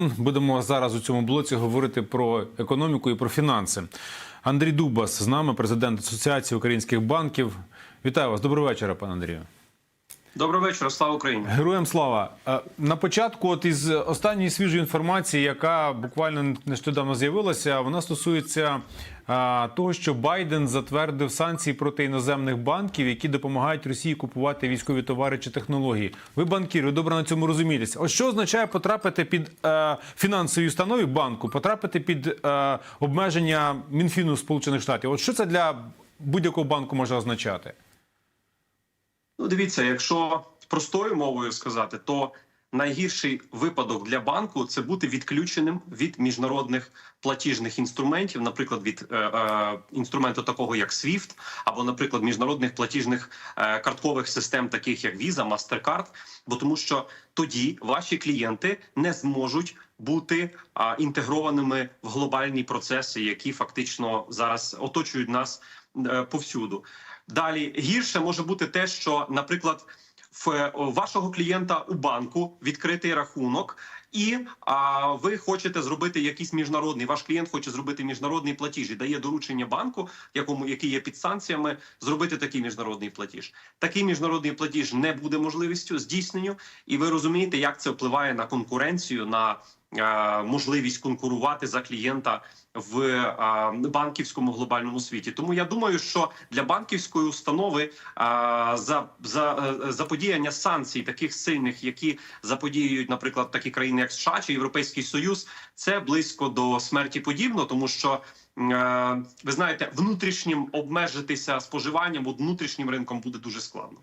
Будемо зараз у цьому блоці говорити про економіку і про фінанси. Андрій Дубас з нами, президент Асоціації українських банків. Вітаю вас. Доброго вечора, пане Андрію. Доброго вечора, слава Україні. Героям слава. Е, На початку, от із останньої свіжої інформації, яка буквально нещодавно з'явилася, вона стосується того, що Байден затвердив санкції проти іноземних банків, які допомагають Росії купувати військові товари чи технології. Ви банкір, ви добре на цьому розумієтеся. Ось що означає потрапити під е, фінансові установи банку, потрапити під е, обмеження Мінфіну Сполучених Штатів. От що це для будь-якого банку може означати? Ну, дивіться, якщо простою мовою сказати, то найгірший випадок для банку це бути відключеним від міжнародних платіжних інструментів, наприклад, від е, е, інструменту такого як SWIFT, або, наприклад, міжнародних платіжних е, карткових систем, таких як Visa, MasterCard, бо тому що тоді ваші клієнти не зможуть бути а, інтегрованими в глобальні процеси, які фактично зараз оточують нас е, повсюду. Далі гірше може бути те, що, наприклад, в е, вашого клієнта у банку відкритий рахунок, і а, ви хочете зробити якийсь міжнародний. Ваш клієнт хоче зробити міжнародний платіж і дає доручення банку, якому який є під санкціями, зробити такий міжнародний платіж. Такий міжнародний платіж не буде можливістю здійсненню, і ви розумієте, як це впливає на конкуренцію, на можливість конкурувати за клієнта в е, банківському глобальному світі. Тому я думаю, що для банківської установи е, за, за е, заподіяння санкцій таких сильних, які заподіюють, наприклад, такі країни, як США чи Європейський Союз, це близько до смерті подібно, тому що. е, Ви знаєте, внутрішнім обмежитися споживанням, от внутрішнім ринком буде дуже складно.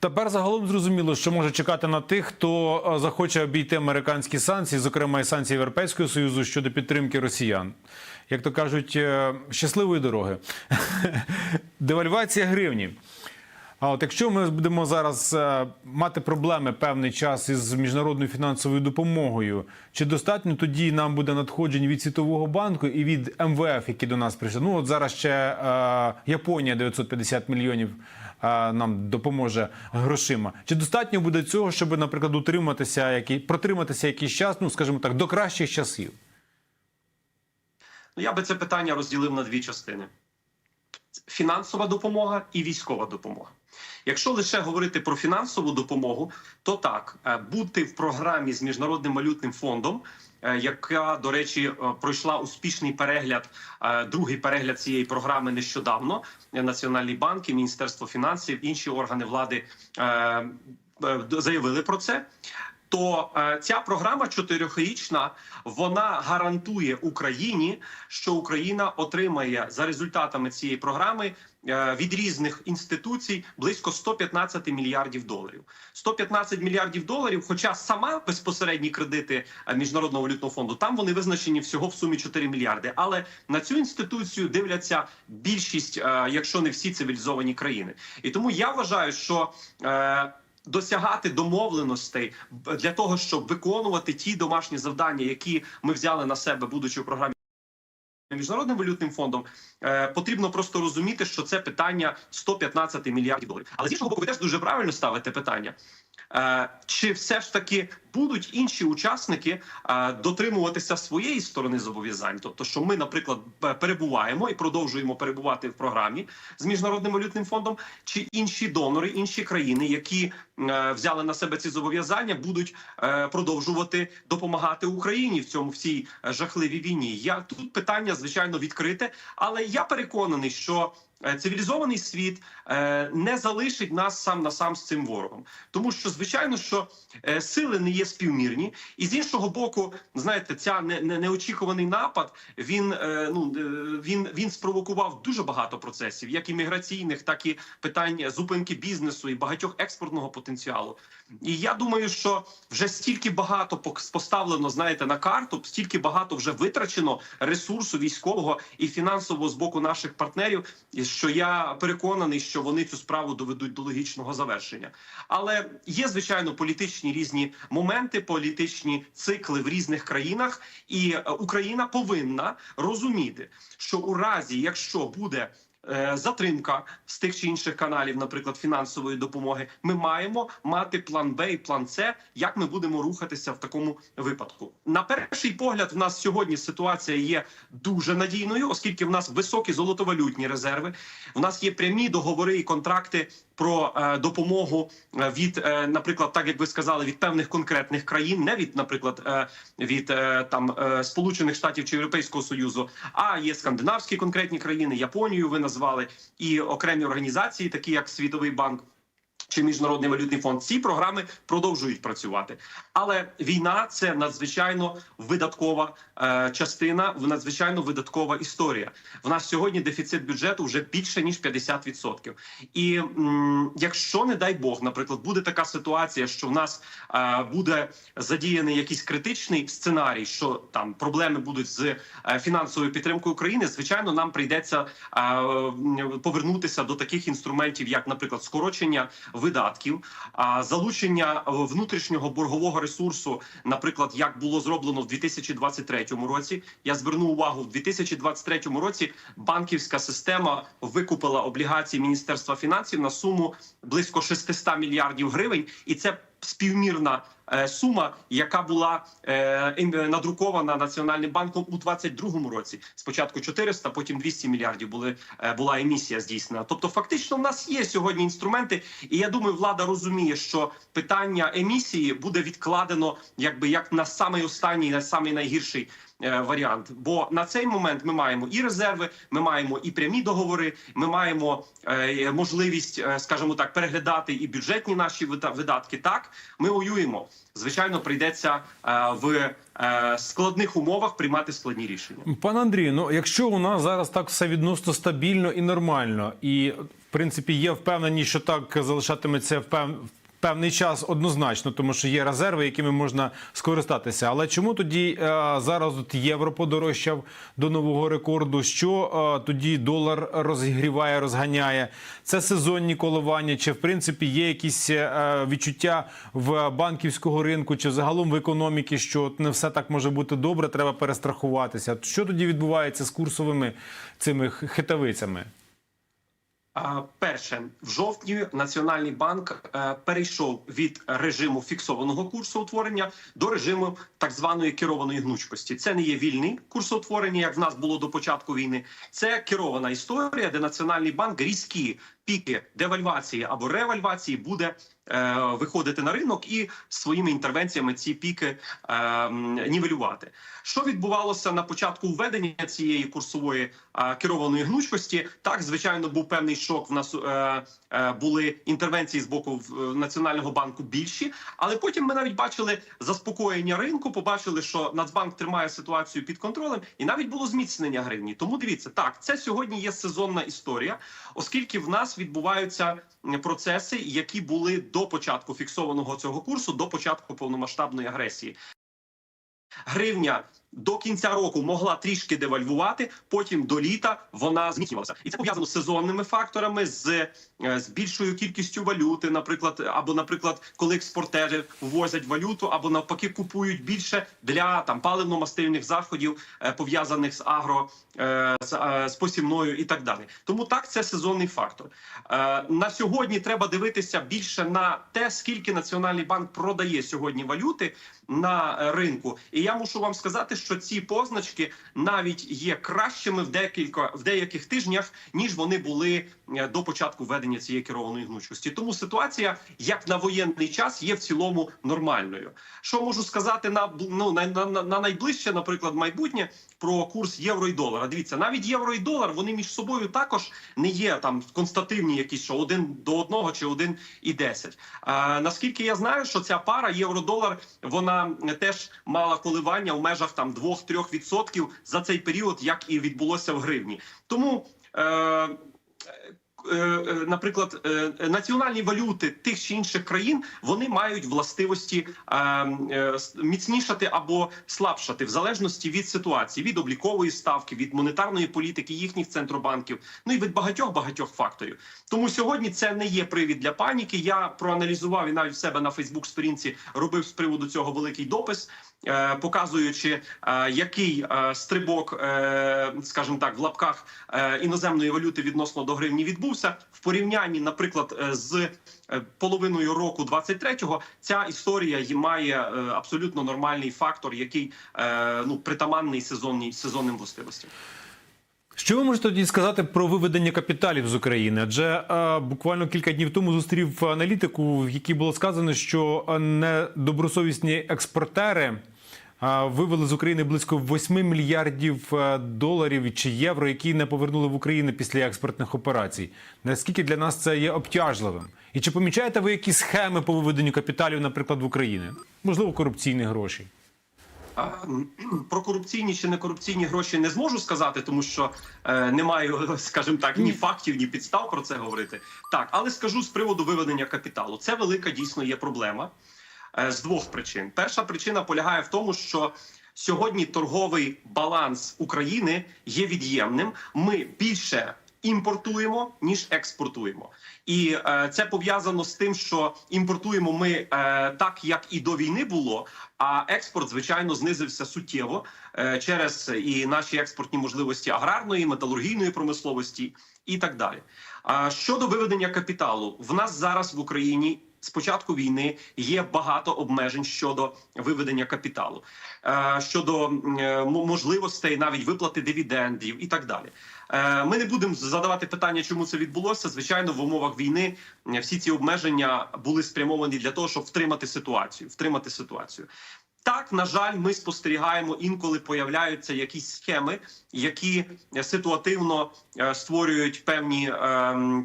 Тепер загалом зрозуміло, що може чекати на тих, хто е, захоче обійти американські санкції, зокрема і санкції Європейського союзу щодо підтримки росіян. Як то кажуть, е, щасливої дороги. Девальвація гривні. А от якщо ми будемо зараз е, мати проблеми певний час із міжнародною фінансовою допомогою, чи достатньо тоді нам буде надходжень від Світового банку і від МВФ, які до нас прийшли? Ну от зараз ще е, Японія 950 мільйонів е, нам допоможе грошима. Чи достатньо буде цього, щоб, наприклад, утриматися, які, протриматися якийсь час, ну скажімо так, до кращих часів? Ну, я би це питання розділив на дві частини: фінансова допомога і військова допомога. Якщо лише говорити про фінансову допомогу, то так е, бути в програмі з міжнародним валютним фондом, е, яка до речі е, пройшла успішний перегляд, другий перегляд цієї програми нещодавно. Національні банки, Міністерство фінансів, інші органи влади заявили про це. То е, ця програма чотирьохрічна вона гарантує Україні, що Україна отримає за результатами цієї програми е, від різних інституцій близько 115 мільярдів доларів. 115 мільярдів доларів. Хоча сама безпосередні кредити е, міжнародного валютного фонду там вони визначені всього в сумі 4 мільярди. Але на цю інституцію дивляться більшість, якщо не всі цивілізовані країни. І тому я вважаю, що Досягати домовленостей для того, щоб виконувати ті домашні завдання, які ми взяли на себе, будучи у програмі міжнародним валютним фондом, е, потрібно просто розуміти, що це питання 115 мільярдів доларів. Але з іншого боку, ви теж дуже правильно ставите питання. Е, чи все ж таки будуть інші учасники е, дотримуватися своєї сторони зобов'язань? Тобто, що ми, наприклад, перебуваємо і продовжуємо перебувати в програмі з міжнародним валютним фондом, чи інші донори, інші країни, які е, взяли на себе ці зобов'язання, будуть продовжувати допомагати Україні в цьому в цій жахливій війні? Я тут питання звичайно відкрите, але я переконаний, що цивілізований світ е, не залишить нас сам на сам з цим ворогом, тому що звичайно, що е, сили не є співмірні, і з іншого боку, знаєте, ця не, не неочікуваний напад. Він е, ну е, він він спровокував дуже багато процесів, як і міграційних, так і питань зупинки бізнесу і багатьох експортного потенціалу. І я думаю, що вже стільки багато поставлено, знаєте, на карту, стільки багато вже витрачено ресурсу військового і фінансового з боку наших партнерів, що я переконаний, що вони цю справу доведуть до логічного завершення. Але є звичайно політичні різні моменти, політичні цикли в різних країнах, і е, Україна повинна розуміти, що у разі, якщо буде затримка з тих чи інших каналів, наприклад, фінансової допомоги, ми маємо мати план Б і план С, як ми будемо рухатися в такому випадку. На перший погляд, в нас сьогодні ситуація є дуже надійною, оскільки в нас високі золотовалютні резерви. В нас є прямі договори і контракти про е, допомогу е, від, е, наприклад, так як ви сказали, від певних конкретних країн, не від, наприклад, від там Сполучених Штатів чи Європейського Союзу, а є скандинавські конкретні країни, Японію ви назвали, і окремі організації, такі як Світовий банк. Чи міжнародний валютний фонд ці програми продовжують працювати, але війна це надзвичайно видаткова е, частина, надзвичайно видаткова історія. В нас сьогодні дефіцит бюджету вже більше ніж 50%. І м, якщо не дай Бог, наприклад, буде така ситуація, що в нас е, буде задіяний якийсь критичний сценарій, що там проблеми будуть з е, фінансовою підтримкою України, звичайно, нам прийдеться е, повернутися до таких інструментів, як, наприклад, скорочення видатків, а залучення внутрішнього боргового ресурсу, наприклад, як було зроблено в 2023 році. Я зверну увагу в 2023 році. Банківська система викупила облігації Міністерства фінансів на суму близько 600 мільярдів гривень, і це співмірна е, сума, яка була е, надрукована Національним банком у 2022 році. Спочатку 400, потім 200 мільярдів були е, була емісія здійснена. Тобто, фактично, в нас є сьогодні інструменти, і я думаю, влада розуміє, що питання емісії буде відкладено, якби як на самий останній, на самий найгірший. Е, Варіант, бо на цей момент ми маємо і резерви, ми маємо і прямі договори. Ми маємо е, можливість, е, скажімо так, переглядати і бюджетні наші видатки. Так, ми воюємо. Звичайно, прийдеться в складних умовах приймати складні рішення. Пане Андрію, ну якщо у нас зараз так все відносно стабільно і нормально, і в принципі є впевненість, що так залишатиметься в пев- в певний час однозначно, тому що є резерви, якими можна скористатися. Але чому тоді е, зараз от євро подорожчав до нового рекорду? Що е, тоді долар розігріває, розганяє? Це сезонні коливання? Чи в принципі є якісь е, відчуття в банківського ринку, чи загалом в економіці, що не все так може бути добре, треба перестрахуватися? Що тоді відбувається з курсовими цими хитавицями? Перше, в жовтні Національний банк е, перейшов від режиму фіксованого курсу утворення до режиму так званої керованої гнучкості. Це не є вільний курсоутворення, як в нас було до початку війни. Це керована історія, де Національний банк різкі піки девальвації або ревальвації буде виходити на ринок і своїми інтервенціями ці піки е, нівелювати. Що відбувалося на початку введення цієї курсової е, керованої гнучкості? Так, звичайно, був певний шок. В нас е, е, були інтервенції з боку е, національного банку більші, але потім ми навіть бачили заспокоєння ринку. Побачили, що Нацбанк тримає ситуацію під контролем, і навіть було зміцнення гривні. Тому дивіться, так це сьогодні є сезонна історія, оскільки в нас відбуваються процеси, які були до початку фіксованого цього курсу, до початку повномасштабної агресії. Гривня до кінця року могла трішки девальвувати, потім до літа вона зміцнювалася, і це пов'язано з сезонними факторами, з, е, з більшою кількістю валюти, наприклад, або, наприклад, коли експортери ввозять валюту, або навпаки купують більше для там паливно-мастильних заходів, е, пов'язаних з агро е, з, з посівною і так далі. Тому так це сезонний фактор. На сьогодні треба дивитися більше на те, скільки Національний банк продає сьогодні валюти на ринку. І я мушу вам сказати, що ці позначки навіть є кращими в декілька в деяких тижнях, ніж вони були е, до початку введення цієї керованої гнучкості. Тому ситуація, як на воєнний час, є в цілому нормальною. Що можу сказати на ну, на, на, на- на найближче, наприклад, майбутнє про курс євро і долара. Дивіться, навіть євро і долар вони між собою також не є там констативні, якісь що один до одного чи один і десять. Наскільки я знаю, що ця пара євро-долар вона теж мала коливання у межах там 2-3% відсотків за цей період, як і відбулося в гривні. Тому. Е, наприклад, е, е, національні валюти тих чи інших країн вони мають властивості е, е, міцнішати або слабшати в залежності від ситуації, від облікової ставки, від монетарної політики їхніх центробанків, ну і від багатьох багатьох факторів. Тому сьогодні це не є привід для паніки. Я проаналізував і навіть в себе на Фейсбук сторінці робив з приводу цього великий допис, е, показуючи, е, який е, стрибок, е, скажімо так, в лапках е, іноземної валюти відносно до гривні відбувся в порівнянні, наприклад, е, з е, половиною року 23-го, Ця історія має е, абсолютно нормальний фактор, який ну притаманний сезонній сезонним властивостям. Що ви можете тоді сказати про виведення капіталів з України? Адже е, буквально кілька днів тому зустрів аналітику, в якій було сказано, що недобросовісні експортери вивели з України близько 8 мільярдів е, доларів чи євро, які не повернули в Україну після експортних операцій. Наскільки для нас це є обтяжливим? І чи помічаєте ви якісь схеми по виведенню капіталів, наприклад, в Україні? Можливо, корупційні гроші? Про корупційні чи не корупційні гроші не зможу сказати, тому що е, не маю, скажімо так, ні фактів, ні підстав про це говорити. Так, але скажу з приводу виведення капіталу. Це велика дійсно є проблема з двох причин. Перша причина полягає в тому, що сьогодні торговий баланс України є від'ємним. Ми більше імпортуємо ніж експортуємо, і е, це пов'язано з тим, що імпортуємо ми е, так, як і до війни було. А експорт, звичайно, знизився суттєво е, через і наші експортні можливості аграрної, металургійної промисловості і так далі. А щодо виведення капіталу, в нас зараз в Україні. З початку війни є багато обмежень щодо виведення капіталу, е, щодо е, можливостей навіть виплати дивідендів і так далі. Е, Ми не будемо задавати питання, чому це відбулося. Звичайно, в умовах війни всі ці обмеження були спрямовані для того, щоб втримати ситуацію. Втримати ситуацію. Так, на жаль, ми спостерігаємо інколи появляються якісь схеми, які ситуативно е, створюють певні е,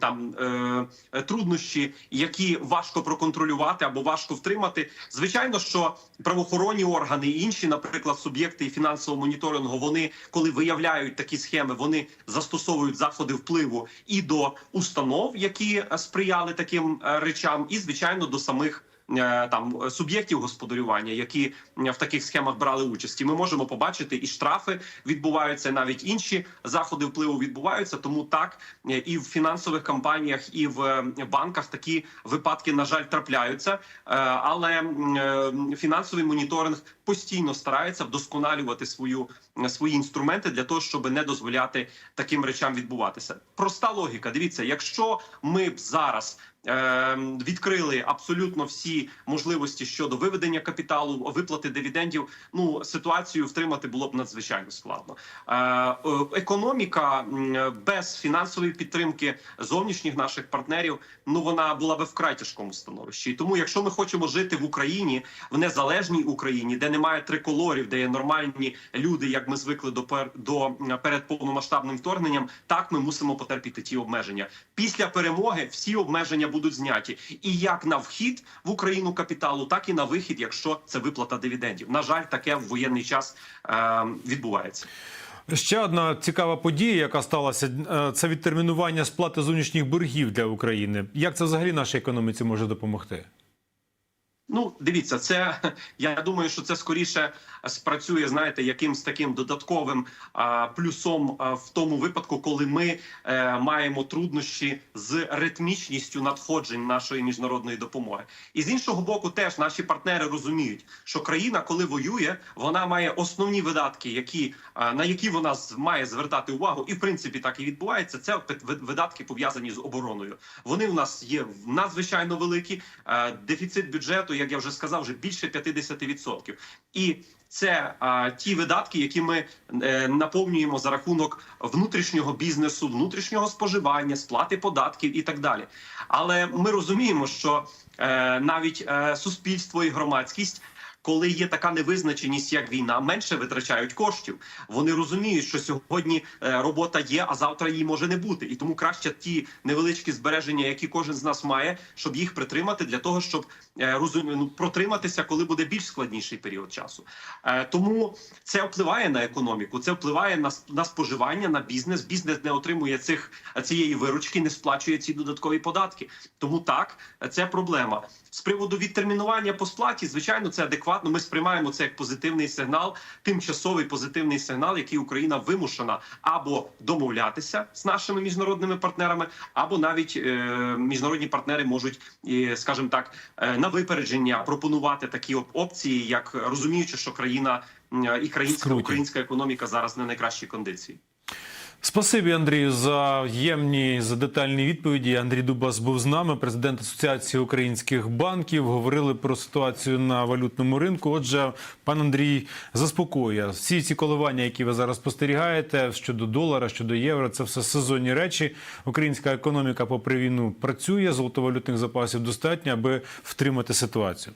там е, труднощі, які важко проконтролювати або важко втримати. Звичайно, що правоохоронні органи і інші, наприклад, суб'єкти фінансового моніторингу, вони коли виявляють такі схеми, вони застосовують заходи впливу і до установ, які сприяли таким речам, і звичайно до самих. Е, Там суб'єктів господарювання, які е, в таких схемах брали участь, і ми можемо побачити і штрафи відбуваються, навіть інші заходи впливу відбуваються. Тому так е, і в фінансових компаніях, і в банках такі випадки на жаль трапляються. Але фінансовий моніторинг постійно старається вдосконалювати свою свої інструменти для того, щоб не дозволяти таким речам відбуватися. Проста логіка. Дивіться, якщо ми б зараз е, відкрили абсолютно всі можливості щодо виведення капіталу, виплати дивідендів, ну ситуацію втримати було б надзвичайно складно. Е, е, економіка без фінансової підтримки зовнішніх наших партнерів, ну вона була би вкрай тяжкому становищі. Тому, якщо ми хочемо жити в Україні, в незалежній Україні, де немає триколорів, де є нормальні люди, як ми звикли до пер до перед повномасштабним вторгненням, так ми мусимо потерпіти ті обмеження. Після перемоги всі обмеження будуть зняті, і як на вхід в Україну капіталу, так і на вихід, якщо це виплата дивідендів. На жаль, таке в воєнний час е, відбувається. Ще одна цікава подія, яка сталася, е, це відтермінування сплати зовнішніх боргів для України. Як це взагалі нашій економіці може допомогти? Ну, дивіться, це я думаю, що це скоріше спрацює, знаєте, якимсь таким додатковим а, плюсом а, в тому випадку, коли ми е, маємо труднощі з ритмічністю надходжень нашої міжнародної допомоги. І з іншого боку, теж наші партнери розуміють, що країна, коли воює, вона має основні видатки, які а, на які вона має звертати увагу, і в принципі так і відбувається. Це видатки пов'язані з обороною. Вони у нас є надзвичайно великі. Е, Дефіцит бюджету, як я вже сказав, вже більше 50%. І це а, ті видатки, які ми е, наповнюємо за рахунок внутрішнього бізнесу, внутрішнього споживання, сплати податків і так далі. Але ми розуміємо, що е, навіть е, суспільство і громадськість. Коли є така невизначеність, як війна, менше витрачають коштів. Вони розуміють, що сьогодні е, робота є, а завтра її може не бути. І тому краще ті невеличкі збереження, які кожен з нас має, щоб їх притримати для того, щоб е, розум... ну, протриматися, коли буде більш складніший період часу. Е, Тому це впливає на економіку, це впливає на, на споживання, на бізнес. Бізнес не отримує цих цієї виручки, не сплачує ці додаткові податки. Тому так, це проблема. З приводу відтермінування по сплаті, звичайно, це адекватно. Ми сприймаємо це як позитивний сигнал, тимчасовий позитивний сигнал, який Україна вимушена або домовлятися з нашими міжнародними партнерами, або навіть е, міжнародні партнери можуть, е, скажімо так, е, на випередження пропонувати такі опції, як розуміючи, що країна і країнська українська економіка зараз не в найкращій кондиції. Спасибі, Андрію, за ємні, за детальні відповіді. Андрій Дубас був з нами, президент Асоціації українських банків. Говорили про ситуацію на валютному ринку. Отже, пан Андрій заспокоює всі ці коливання, які ви зараз спостерігаєте щодо долара, щодо євро. Це все сезонні речі. Українська економіка, попри війну, працює. Золотовалютних запасів достатньо, аби втримати ситуацію.